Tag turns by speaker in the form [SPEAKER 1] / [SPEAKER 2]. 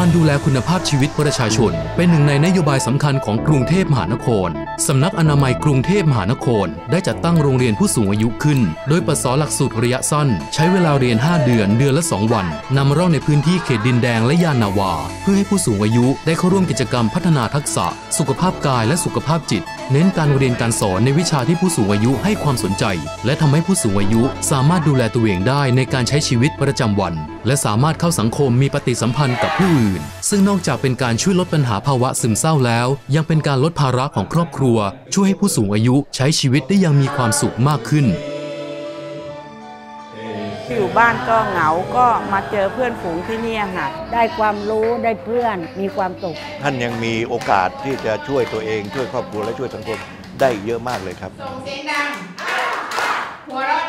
[SPEAKER 1] การดูแลคุณภาพชีวิตประชาชน เป็นหนึ่งในนโยบายสำคัญของกรุงเทพมหานครสำนักอนามัยกรุงเทพมหานคร ได้จัดตั้งโรงเรียนผู้สูงอายุขึ้น โดยประสอนหลักสูตรระยะสั้น ใช้เวลาเรียน 5 เดือนเดือนละ 2 วันนำร่องในพื้นที่เขตดินแดงและยานนาวา เพื่อให้ผู้สูงอายุได้เข้าร่วมกิจกรรมพัฒนาทักษะ สุขภาพกายและสุขภาพจิต เน้นการเรียนการสอนในวิชาที่ผู้สูงอายุให้ความสนใจ และทำให้ผู้สูงอายุสามารถดูแลตัวเองได้ในการใช้ชีวิตประจำวัน และสามารถเข้าสังคมมีปฏิสัมพันธ์กับผู้อื่น ซึ่งนอกจากเป็นการช่วยลดปัญหาภาวะซึมเศร้าแล้ว ยังเป็นการลดภาระของครอบครัว ช่วยให้ผู้สูงอายุใช้ชีวิตได้อยังมีความสุขมากขึ้น
[SPEAKER 2] อยู่บ้านก็เหงา ก็มาเจอเพื่อนฝูงที่เนี่ยค่ะ
[SPEAKER 3] ได้ความรู้ได้เพื่อนมีความสุข
[SPEAKER 4] ท่านยังมีโอกาสที่จะช่วยตัวเอง ช่วยครอบครัวและช่วยสังคมได้เยอะมากเลยครับ
[SPEAKER 5] ส่งเสียงดังหัวเราะ